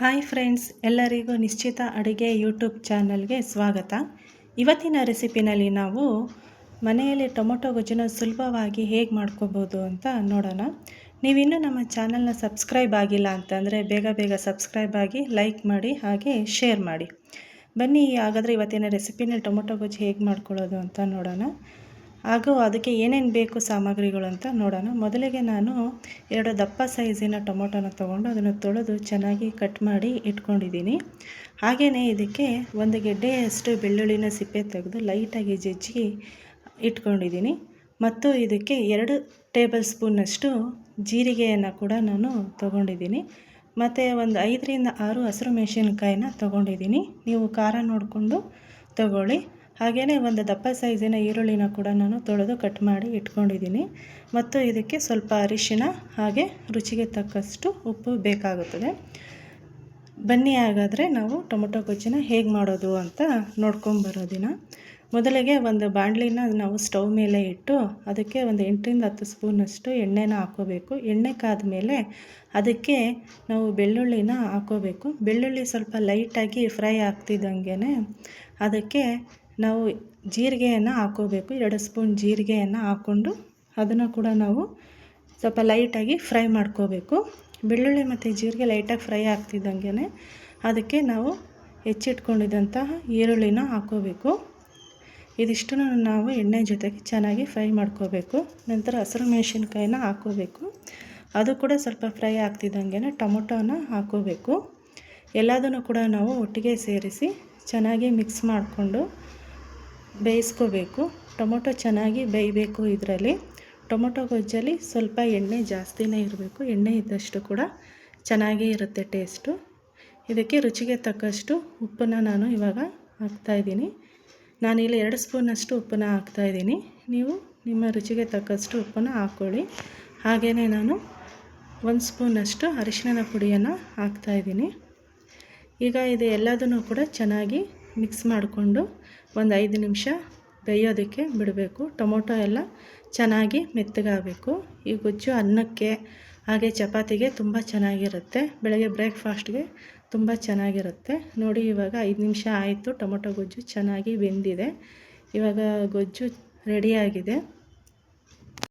Hi friends ಎಲ್ಲರಿಗೂ ನಿಶ್ಚಿತ ಅಡುಗೆ ಯೂಟ್ಯೂಬ್ ಚಾನಲ್ಗೆ ಸ್ವಾಗತ. ಇವತ್ತಿನ ರೆಸಿಪಿನಲ್ಲಿ ನಾವು ಮನೆಯಲ್ಲಿ ಟೊಮೊಟೊ ಗೊಜ್ಜನ್ನು ಸುಲಭವಾಗಿ ಹೇಗೆ ಮಾಡ್ಕೋಬೋದು ಅಂತ ನೋಡೋಣ. ನೀವಿನ್ನೂ ನಮ್ಮ ಚಾನಲ್ನ ಸಬ್ಸ್ಕ್ರೈಬ್ ಆಗಿಲ್ಲ ಅಂತಂದರೆ ಬೇಗ ಬೇಗ ಸಬ್ಸ್ಕ್ರೈಬ್ ಆಗಿ ಲೈಕ್ ಮಾಡಿ, ಹಾಗೆ ಶೇರ್ ಮಾಡಿ. ಬನ್ನಿ, ಹಾಗಾದರೆ ಇವತ್ತಿನ ರೆಸಿಪಿನಲ್ಲಿ ಟೊಮೊಟೊ ಗೊಜ್ಜು ಹೇಗೆ ಮಾಡ್ಕೊಳ್ಳೋದು ಅಂತ ನೋಡೋಣ. ಹಾಗೂ ಅದಕ್ಕೆ ಏನೇನು ಬೇಕು ಸಾಮಗ್ರಿಗಳು ಅಂತ ನೋಡೋಣ. ಮೊದಲಿಗೆ ನಾನು ಎರಡು ದಪ್ಪ ಸೈಜಿನ ಟೊಮೊಟೊನ ತೊಗೊಂಡು ಅದನ್ನು ತೊಳೆದು ಚೆನ್ನಾಗಿ ಕಟ್ ಮಾಡಿ ಇಟ್ಕೊಂಡಿದ್ದೀನಿ. ಹಾಗೆಯೇ ಇದಕ್ಕೆ ಒಂದು ಗೆಡ್ಡೆಯಷ್ಟು ಬೆಳ್ಳುಳ್ಳಿನ ಸಿಪ್ಪೆ ತೆಗೆದು ಲೈಟಾಗಿ ಜಜ್ಜಿ ಇಟ್ಕೊಂಡಿದ್ದೀನಿ. ಮತ್ತು ಇದಕ್ಕೆ ಎರಡು ಟೇಬಲ್ ಸ್ಪೂನಷ್ಟು ಜೀರಿಗೆಯನ್ನು ಕೂಡ ನಾನು ತೊಗೊಂಡಿದ್ದೀನಿ. ಮತ್ತು ಒಂದು ಐದರಿಂದ ಆರು ಹಸಿರು ಮೆಣಸಿನ್ಕಾಯಿನ ತೊಗೊಂಡಿದ್ದೀನಿ. ನೀವು ಖಾರ ನೋಡಿಕೊಂಡು ತಗೊಳ್ಳಿ. ಹಾಗೆಯೇ ಒಂದು ದಪ್ಪ ಸೈಜಿನ ಈರುಳ್ಳಿನ ಕೂಡ ನಾನು ತೊಳೆದು ಕಟ್ ಮಾಡಿ ಇಟ್ಕೊಂಡಿದ್ದೀನಿ. ಮತ್ತು ಇದಕ್ಕೆ ಸ್ವಲ್ಪ ಅರಿಶಿನ ಹಾಗೆ ರುಚಿಗೆ ತಕ್ಕಷ್ಟು ಉಪ್ಪು ಬೇಕಾಗುತ್ತದೆ. ಬನ್ನಿ ಹಾಗಾದರೆ ನಾವು ಟೊಮೊಟೊ ಗೊಜ್ಜಿನ ಹೇಗೆ ಮಾಡೋದು ಅಂತ ನೋಡ್ಕೊಂಬರೋದಿನ ಮೊದಲಿಗೆ ಒಂದು ಬಾಣಲಿನ ನಾವು ಸ್ಟವ್ ಮೇಲೆ ಇಟ್ಟು ಅದಕ್ಕೆ ಒಂದು ಎಂಟರಿಂದ ಹತ್ತು ಸ್ಪೂನಷ್ಟು ಎಣ್ಣೆನ ಹಾಕೋಬೇಕು ಎಣ್ಣೆ ಕಾದ ಮೇಲೆ ಅದಕ್ಕೆ ನಾವು ಬೆಳ್ಳುಳ್ಳಿನ ಹಾಕೋಬೇಕು ಬೆಳ್ಳುಳ್ಳಿ ಸ್ವಲ್ಪ ಲೈಟಾಗಿ ಫ್ರೈ ಆಗ್ತಿದ್ದಂಗೆ ಅದಕ್ಕೆ ನಾವು ಜೀರಿಗೆಯನ್ನು ಹಾಕ್ಕೋಬೇಕು ಎರಡು ಸ್ಪೂನ್ ಜೀರಿಗೆಯನ್ನು ಹಾಕ್ಕೊಂಡು ಅದನ್ನು ಕೂಡ ನಾವು ಸ್ವಲ್ಪ ಲೈಟಾಗಿ ಫ್ರೈ ಮಾಡ್ಕೋಬೇಕು. ಬೆಳ್ಳುಳ್ಳಿ ಮತ್ತು ಜೀರಿಗೆ ಲೈಟಾಗಿ ಫ್ರೈ ಆಗ್ತಿದ್ದಂಗೆ ಅದಕ್ಕೆ ನಾವು ಹೆಚ್ಚಿಟ್ಕೊಂಡಿದ್ದಂತಹ ಈರುಳ್ಳಿನ ಹಾಕ್ಕೋಬೇಕು ಇದಿಷ್ಟನ್ನು ನಾವು ಎಣ್ಣೆ ಜೊತೆಗೆ ಚೆನ್ನಾಗಿ ಫ್ರೈ ಮಾಡ್ಕೋಬೇಕು. ನಂತರ ಹಸಿರು ಮೆಣಸಿನ್ಕಾಯಿನ ಹಾಕ್ಕೋಬೇಕು ಅದು ಕೂಡ ಸ್ವಲ್ಪ ಫ್ರೈ ಆಗ್ತಿದ್ದಂಗೆ ಟೊಮೊಟೊನ ಹಾಕ್ಕೋಬೇಕು ಎಲ್ಲದನ್ನು ಕೂಡ ನಾವು ಒಟ್ಟಿಗೆ ಸೇರಿಸಿ ಚೆನ್ನಾಗಿ ಮಿಕ್ಸ್ ಮಾಡಿಕೊಂಡು ಬೇಯಿಸ್ಕೋಬೇಕು. ಟೊಮೊಟೊ ಚೆನ್ನಾಗಿ ಬೇಯಬೇಕು ಇದರಲ್ಲಿ. ಟೊಮೊಟೊ ಗೊಜ್ಜಲ್ಲಿ ಸ್ವಲ್ಪ ಎಣ್ಣೆ ಜಾಸ್ತಿನೇ ಇರಬೇಕು. ಎಣ್ಣೆ ಇದ್ದಷ್ಟು ಕೂಡ ಚೆನ್ನಾಗೇ ಇರುತ್ತೆ ಟೇಸ್ಟು. ಇದಕ್ಕೆ ರುಚಿಗೆ ತಕ್ಕಷ್ಟು ಉಪ್ಪನ್ನು ನಾನು ಇವಾಗ ಹಾಕ್ತಾಯಿದ್ದೀನಿ ನಾನಿಲ್ಲಿ ಎರಡು ಸ್ಪೂನಷ್ಟು ಉಪ್ಪನ್ನು ಹಾಕ್ತಾಯಿದ್ದೀನಿ ನೀವು ನಿಮ್ಮ ರುಚಿಗೆ ತಕ್ಕಷ್ಟು ಉಪ್ಪನ್ನು ಹಾಕ್ಕೊಳ್ಳಿ. ಹಾಗೆಯೇ ನಾನು ಒಂದು ಸ್ಪೂನಷ್ಟು ಅರಿಶಿನ ಪುಡಿಯನ್ನು ಹಾಕ್ತಾಯಿದ್ದೀನಿ ಈಗ ಇದು ಎಲ್ಲದನ್ನು ಕೂಡ ಚೆನ್ನಾಗಿ ಮಿಕ್ಸ್ ಮಾಡಿಕೊಂಡು ಒಂದು ಐದು ನಿಮಿಷ ಬೇಯೋದಕ್ಕೆ ಬಿಡಬೇಕು. ಟೊಮೊಟೊ ಎಲ್ಲ ಚೆನ್ನಾಗಿ ಮೆತ್ತಗಾಗಬೇಕು. ಈ ಗೊಜ್ಜು ಅನ್ನಕ್ಕೆ, ಹಾಗೆ ಚಪಾತಿಗೆ ತುಂಬ ಚೆನ್ನಾಗಿರುತ್ತೆ. ಬೆಳಗ್ಗೆ ಬ್ರೇಕ್ಫಾಸ್ಟ್ಗೆ ತುಂಬ ಚೆನ್ನಾಗಿರುತ್ತೆ. ನೋಡಿ, ಇವಾಗ ಐದು ನಿಮಿಷ ಆಯಿತು. ಟೊಮೊಟೊ ಗೊಜ್ಜು ಚೆನ್ನಾಗಿ ಬೆಂದಿದೆ. ಇವಾಗ ಗೊಜ್ಜು ರೆಡಿಯಾಗಿದೆ.